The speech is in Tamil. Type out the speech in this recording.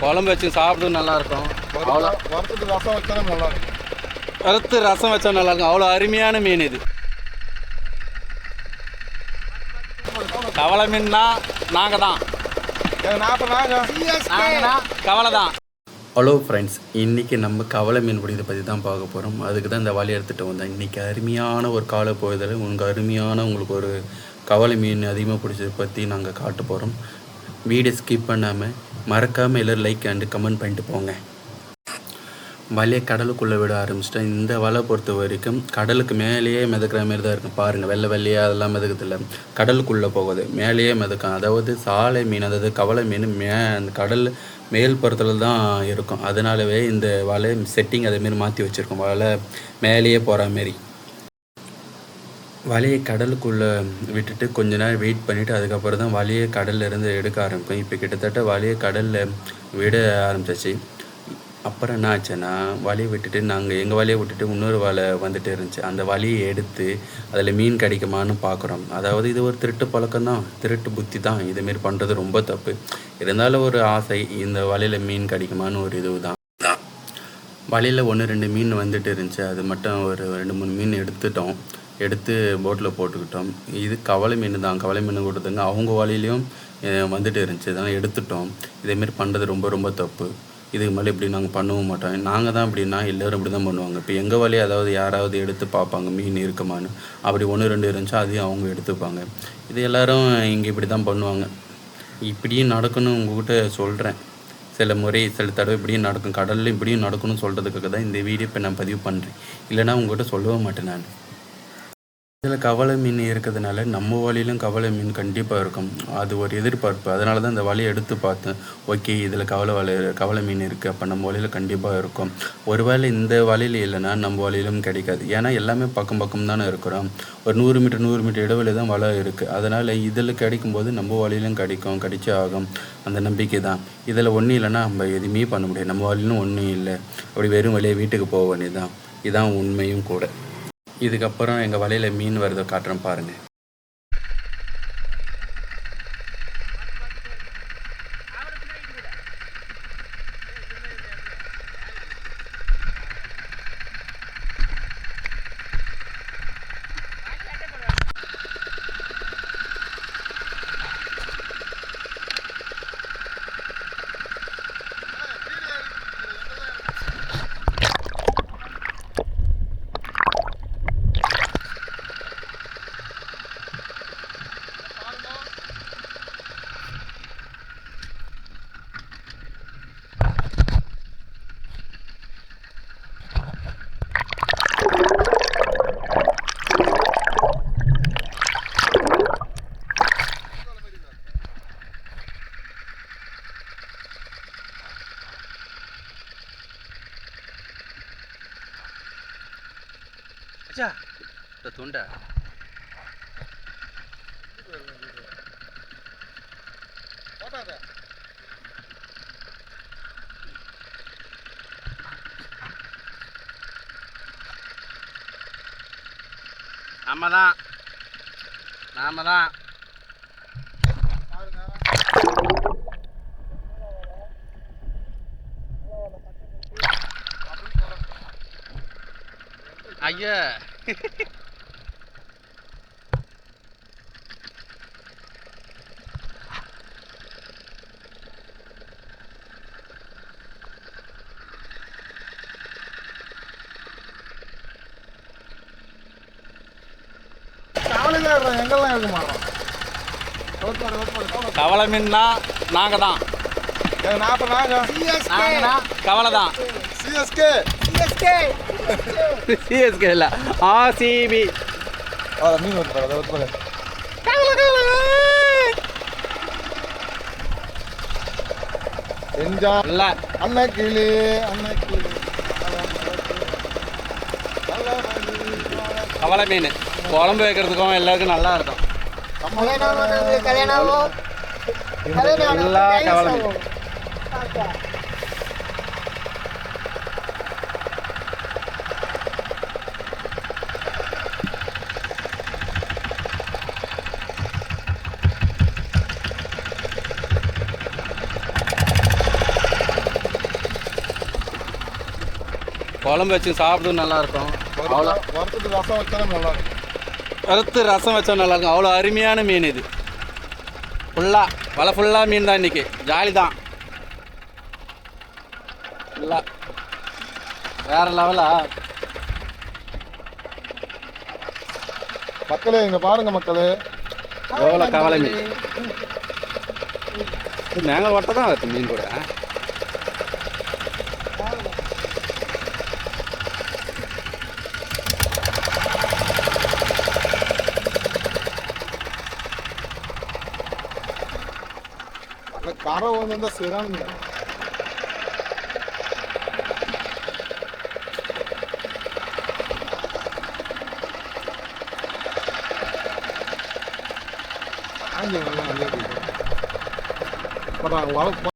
குழம்பு வச்சு சாப்பிடும் நல்லா இருக்கும் அவ்வளோ வறுத்துட்டு ரசம் வச்சாலும் நல்லா இருக்கும் வறுத்து ரசம் வச்சா நல்லா இருக்கும் அவ்வளோ அருமையான மீன் இது. கவலை மீன்னா நாங்கள் தான். கவலை தான். ஹலோ ஃப்ரெண்ட்ஸ் இன்றைக்கி நம்ம கவலை மீன் பிடிக்கிறத பற்றி தான் பார்க்க போகிறோம் அதுக்கு தான் இந்த வழி எடுத்துகிட்டு வந்தேன். இன்றைக்கி அருமையான ஒரு காலை போயதில் உங்களுக்கு அருமையான உங்களுக்கு ஒரு கவலை மீன் அதிகமாக பிடிச்சதை பற்றி நாங்கள் காட்ட போகிறோம் வீடியோ ஸ்கிப் பண்ணாமல் மறக்காமல் எல்லோரும் லைக் அண்டு கமெண்ட் பண்ணிட்டு போங்க. வலையை கடலுக்குள்ளே விட ஆரம்பிச்சிட்டேன். இந்த வலை பொறுத்த வரைக்கும் கடலுக்கு மேலேயே மிதக்கிற மாதிரி தான் இருக்கும். பாருங்கள் வெள்ளை வெள்ளையாக அதெல்லாம் மிதக்கிறதில்ல கடலுக்குள்ளே போகுது மேலேயே மிதக்கும். அதாவது சாலை மீன் அதாவது கவலை மீன் மே அந்த கடல் மேல் புறத்தில் தான் இருக்கும். அதனாலவே இந்த வலை செட்டிங் அதேமாரி மாற்றி வச்சுருக்கோம். வலை மேலேயே போகிற மாரி வலையை கடலுக்குள்ளே விட்டுட்டு கொஞ்ச நேரம் வெயிட் பண்ணிவிட்டு அதுக்கப்புறம் தான் வலையை கடல்ல இருந்து எடுக்க ஆரம்பிக்கும் இப்போ கிட்டத்தட்ட வலையை கடலில் விட ஆரம்பிச்சிச்சு. அப்புறம் என்ன ஆச்சுன்னா வலையை விட்டுட்டு நாங்கள் எங்கள் வலையை விட்டுட்டு இன்னொரு வலை வந்துட்டு இருந்துச்சு. அந்த வலையை எடுத்து அதில் மீன் கிடைக்குமான்னு பார்க்குறோம். அதாவது இது ஒரு திருட்டு பழக்கம் தான். திருட்டு புத்தி தான். இதுமாரி பண்ணுறது ரொம்ப தப்பு. இருந்தாலும் ஒரு ஆசை இந்த வலையில் மீன் கிடைக்குமான்னு ஒரு இது தான். வலையில் ஒன்று ரெண்டு மீன் வந்துட்டு இருந்துச்சு. அது மட்டும் ஒரு ரெண்டு மூணு மீன் எடுத்துட்டோம். எடுத்து போட்டில் போட்டுக்கிட்டோம். இது கவலை மீன் தான். கவலை மீன் கொடுத்தாங்க அவங்க வழியிலையும் வந்துட்டு இருந்துச்சு. இதெல்லாம் எடுத்துட்டோம். இதேமாரி பண்ணுறது ரொம்ப ரொம்ப தப்பு. இதுக்கு மேலே இப்படி நாங்கள் பண்ணவும் மாட்டோம். நாங்கள் தான் அப்படின்னா எல்லோரும் இப்படி தான் பண்ணுவாங்க. இப்போ எங்கள் வழி அதாவது யாராவது எடுத்து பார்ப்பாங்க மீன் இருக்குமான்னு. அப்படி ஒன்று ரெண்டு இருந்துச்சா அதையும் அவங்க எடுத்துப்பாங்க. இது எல்லோரும் இங்கே இப்படி தான் பண்ணுவாங்க. இப்படியும் நடக்கணும் உங்ககிட்ட சொல்கிறேன் சில முறை சில தடவை இப்படியும் நடக்கும். கடலில் இப்படியும் நடக்கணும்னு சொல்கிறதுக்காக தான் இந்த வீடியோ இப்போ நான் பதிவு பண்ணுறேன் இல்லைன்னா உங்ககிட்ட சொல்லவே மாட்டேன் நான். இதில் கவலை மீன் இருக்கிறதுனால நம்ம வழியிலும் கவலை மீன் கண்டிப்பாக இருக்கும். அது ஒரு எதிர்பார்ப்பு. அதனால தான் இந்த வலையை எடுத்து பார்த்தேன். ஓகே இதில் கவலை வலை கவலை மீன் இருக்குது. அப்போ நம்ம வழியில் கண்டிப்பாக இருக்கும். ஒருவேளை இந்த வலையில் இல்லைன்னா நம்ம வழியிலும் கிடைக்காது. ஏன்னா எல்லாமே பக்கம் பக்கம் தானே இருக்கிறோம். ஒரு நூறு மீட்டர் நூறு மீட்டர் இடைவெளி தான் வலை இருக்குது. அதனால் இதில் கிடைக்கும்போது நம்ம வழியிலும் கிடைக்கும் கிடைச்சே ஆகும். அந்த நம்பிக்கை தான். இதில் ஒன்றும் இல்லைன்னா நம்ம எதுவுமே பண்ண முடியாது. நம்ம வழியிலும் ஒன்றும் இல்லை. அப்படி வெறும் வழியாக வீட்டுக்கு போக வேண்டியதுதான் இதுதான் உண்மையும் கூட. இதுக்கப்புறம் எங்கள் வலையில் மீன் வருதை காட்டுறேன் பாருங்கள் அச்சா இந்த துண்டை. போட்டாத நாம தான். நாம தான். ஐயா. எங்கெல்லாம் இருக்க மாட்டோம். கவலை மீன்னா நாங்கள் தான் எங்க நாற்பது நாங்க நாங்கன்னா கவலை தான் சிஎஸ்கே. சிஎஸ்கே இல்லை ஆர்சிபி மீன் வருது பாரு, இல்லை கிளி கிளி கவலை மீன் குழம்பு வைக்கிறதுக்கும் எல்லாருக்கும் நல்லா இருக்கும் எல்லா கவலை மீன் குழம்பு வச்சு சாப்பிட்றது நல்லா இருக்கும் அவ்வளோ. வறுத்துட்டு ரசம் வச்சாலும் நல்லா இருக்கும் வறுத்து ரசம் வச்சா நல்லா இருக்கும் அவ்வளோ அருமையான மீன் இது. ஃபுல்லாக வலை ஃபுல்லாக மீன் தான் இன்னைக்கு. ஜாலி தான். ஃபுல்லாக வேற லெவலா? மக்களே இங்க பாருங்க மக்களே. எவ்வளோ கவலை மீன். மேங்கல் வட்டை தான் மீன் கூட. அந்த கரை வந்து சிறாங்க ஆஞ்சு